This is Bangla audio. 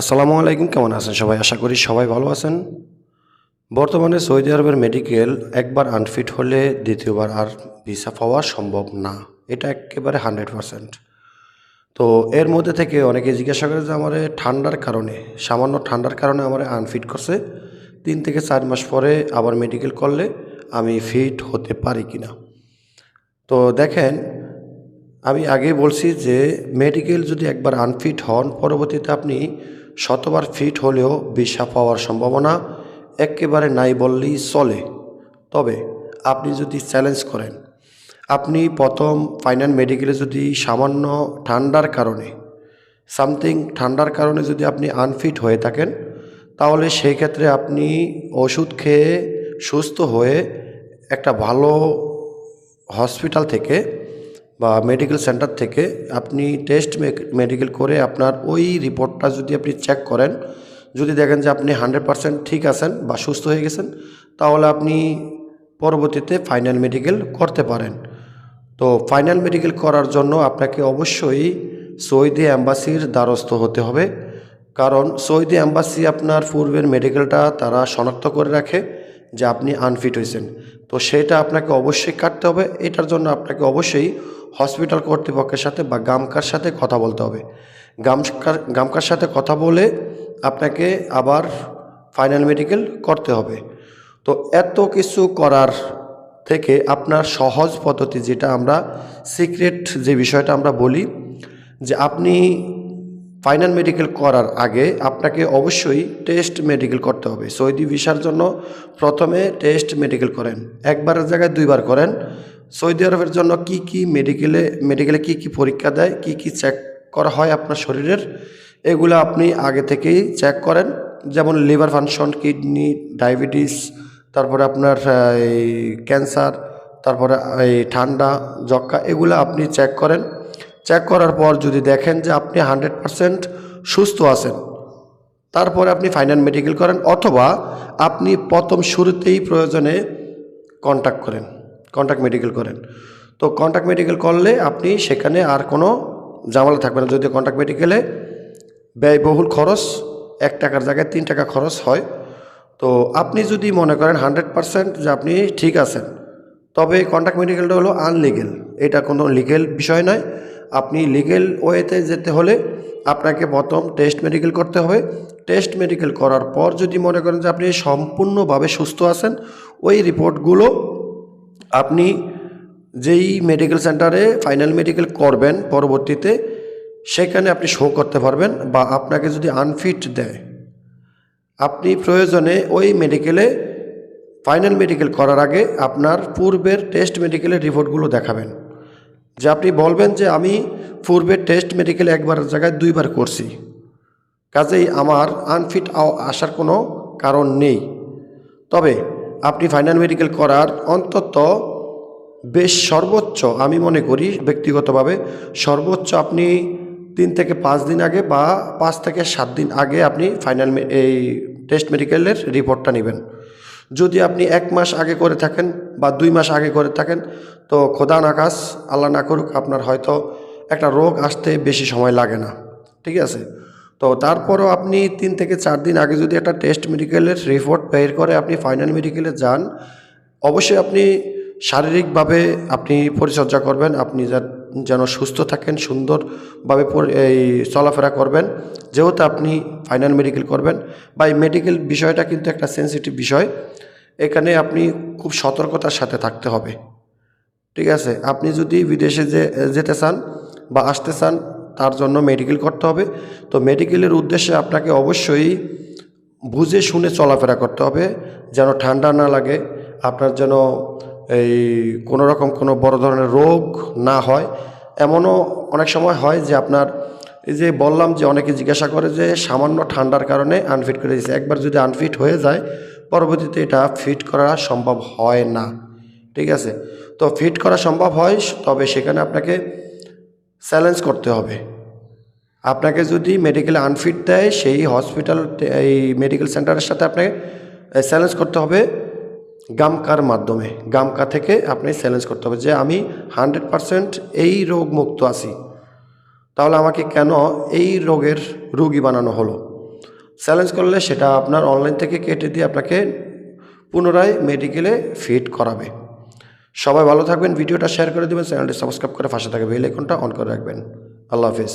আসসালামু আলাইকুম, কেমন আছেন সবাই? আশা করি সবাই ভালো আছেন। বর্তমানে সৌদি আরবের মেডিকেল একবার আনফিট হলে দ্বিতীয়বার আর ভিসা পাওয়া সম্ভব না। এটা একেবারে হান্ড্রেড পারসেন্ট তো এর মধ্যে থেকে অনেকে জিজ্ঞাসা করে যে আমার ঠান্ডার কারণে, সামান্য ঠান্ডার কারণে আমার আনফিট করছে। তিন থেকে চার মাস পরে আবার মেডিকেল করলে আমি ফিট হতে পারি কি না তো দেখেন, আমি আগে বলছি যে মেডিকেল যদি একবার আনফিট হন, পরবর্তীতে আপনি শতবার ফিট হলেও ভিসা পাওয়ার সম্ভাবনা একেবারে নাই বললেই চলে। তবে আপনি যদি চ্যালেঞ্জ করেন, আপনি প্রথম ফাইনাল মেডিকেলে যদি সামান্য ঠান্ডার কারণে, সামথিং ঠান্ডার কারণে যদি আপনি আনফিট হয়ে থাকেন, তাহলে সেই ক্ষেত্রে আপনি ওষুধ খেয়ে সুস্থ হয়ে একটা ভালো হসপিটাল থেকে বা মেডিকেল সেন্টার থেকে আপনি টেস্ট মেডিকেল করে আপনার ওই রিপোর্টটা যদি আপনি চেক করেন, যদি দেখেন যে আপনি হান্ড্রেড ঠিক আছেন বা সুস্থ হয়ে গেছেন, তাহলে আপনি পরবর্তীতে ফাইনাল মেডিকেল করতে পারেন। তো ফাইনাল মেডিকেল করার জন্য আপনাকে অবশ্যই সৌদি অ্যাম্বাসির দ্বারস্থ হতে হবে। কারণ সৌদি অ্যাম্বাসি আপনার পূর্বের মেডিকেলটা তারা শনাক্ত করে রাখে যে আপনি আনফিট হয়েছেন। তো সেটা আপনাকে অবশ্যই কাটতে হবে। এটার জন্য আপনাকে অবশ্যই হসপিটাল কর্তৃপক্ষের সাথে বা গামকার সাথে কথা বলতে হবে। গামকার গামকার সাথে কথা বলে আপনাকে আবার ফাইনাল মেডিকেল করতে হবে। তো এত কিছু করার থেকে আপনার সহজ পদ্ধতি যেটা আমরা সিক্রেট যে বিষয়টা আমরা বলি, যে আপনি ফাইনাল মেডিকেল করার আগে আপনাকে অবশ্যই টেস্ট মেডিকেল করতে হবে। সৌদি ভিসার জন্য প্রথমে টেস্ট মেডিকেল করেন। একবারের জায়গায় দুইবার করেন। সৌদি আরবের জন্য কি কি মেডিকেলে মেডিকেলে কি কি পরীক্ষা দেয়, কি কি চেক করা হয় আপনার শরীরের, এগুলো আপনি আগে থেকেই চেক করেন। যেমন লিভার ফাংশন কিডনি ডায়াবেটিস তারপরে আপনার এই ক্যান্সার তারপরে এই ঠান্ডা যক্কা এগুলো আপনি চেক করেন। চেক করার পর যদি দেখেন যে আপনি হান্ড্রেড পারসেন্ট সুস্থ আছেন, তারপরে আপনি ফাইনাল মেডিকেল করেন, অথবা আপনি প্রথম শুরুতেই প্রয়োজনে কন্ট্যাক্ট করেন। কন্ট্যাক্ট মেডিকেল করেন। তো কন্ট্যাক্ট মেডিকেল করলে আপনি সেখানে আর কোনো ঝামেলা থাকবে না। যদি কন্ট্যাক্ট মেডিকেলে ব্যয়বহুল খরচ, এক টাকার জায়গায় তিন টাকা খরচ হয়। তো আপনি যদি মনে করেন হান্ড্রেড পারসেন্ট যে আপনি ঠিক আছেন, তবে কন্ট্যাক্ট মেডিকেলটা হলো আনলিগেল এটা কোনো লিগেল বিষয় নয়। আপনি লিগেল ওয়েতে যেতে হলে আপনাকে প্রথম টেস্ট মেডিকেল করতে হবে। টেস্ট মেডিকেল করার পর যদি মনে করেন যে আপনি সম্পূর্ণভাবে সুস্থ আছেন, ওই রিপোর্টগুলো আপনি যেই মেডিকেল সেন্টারে ফাইনাল মেডিকেল করবেন পরবর্তীতে, সেখানে আপনি শো করতে পারবেন বা আপনাকে যদি আনফিট দেয়, আপনি প্রয়োজনে ওই মেডিকেলে ফাইনাল মেডিকেল করার আগে আপনার পূর্বের টেস্ট মেডিকেলের রিপোর্টগুলো দেখাবেন। যে আপনি বলবেন যে আমি পূর্বের টেস্ট মেডিকেল একবার জায়গায় দুইবার করছি। কাজেই আমার আনফিট আসার কোনো কারণ নেই। তবে আপনি ফাইনাল মেডিকেল করার অন্তত বেশ সর্বোচ্চ, আমি মনে করি ব্যক্তিগতভাবে সর্বোচ্চ আপনি তিন থেকে পাঁচ দিন আগে বা পাঁচ থেকে সাত দিন আগে আপনি ফাইনাল এই টেস্ট মেডিকেলের রিপোর্টটা নেবেন। যদি আপনি এক মাস আগে করে থাকেন বা দুই মাস আগে করে থাকেন, তো খোদা নাকাশ আল্লাহ না করুক, আপনার হয়তো একটা রোগ আসতে বেশি সময় লাগে না। ঠিক আছে? তো তারপরও আপনি তিন থেকে চার দিন আগে যদি একটা টেস্ট মেডিকেলের রিপোর্ট বের করে আপনি ফাইনাল মেডিকেলে যান, অবশ্যই আপনি শারীরিকভাবে আপনি পরিচর্যা করবেন, আপনি যেন সুস্থ থাকেন, সুন্দরভাবে এই চলাফেরা করবেন, যেহেতু আপনি ফাইনাল মেডিকেল করবেন, বা এই মেডিকেল বিষয়টা কিন্তু একটা সেন্সিটিভ বিষয়, এখানে আপনি খুব সতর্কতার সাথে থাকতে হবে। ঠিক আছে? আপনি যদি বিদেশে যে, যেতে চান বা আসতে চান তার জন্য মেডিকেল করতে হবে। তো মেডিকেলের উদ্দেশ্যে আপনাকে অবশ্যই বুঝে শুনে চলাফেরা করতে হবে, যেন ঠান্ডা না লাগে, আপনার যেন এই কোনো রকম কোনো বড় ধরনের রোগ না হয়। এমনও অনেক সময় হয় যে আপনার এই যে বললাম যে অনেকে জিজ্ঞাসা করে যে সামান্য ঠান্ডার কারণে আনফিট করে দিয়েছে। একবার যদি আনফিট হয়ে যায়, পরবর্তীতে এটা ফিট করা সম্ভব হয় না। ঠিক আছে? তো ফিট করা সম্ভব হয়, তবে সেখানে আপনাকে চ্যালেঞ্জ করতে হবে। আপনাকে যদি মেডিকেলে আনফিট দেয়, সেই হসপিটাল এই মেডিকেল সেন্টারের সাথে আপনাকে চ্যালেঞ্জ করতে হবে গামকার মাধ্যমে। গামকা থেকে আপনি চ্যালেঞ্জ করতে হবে যে, আমি হান্ড্রেড পারসেন্ট এই রোগ মুক্ত আছি। তাহলে আমাকে কেন এই রোগের রুগী বানানো হলো? চ্যালেঞ্জ করলে সেটা আপনার অনলাইন থেকে কেটে দিয়ে আপনাকে পুনরায় মেডিকেলে ফিট করাবে। সবাই ভালো থাকবেন, ভিডিওটা শেয়ার করে দেবেন চ্যানেলটি সাবস্ক্রাইব করে পাশে থাকা বেল আইকনটা অন করে রাখবেন। আল্লাহ হাফিজ।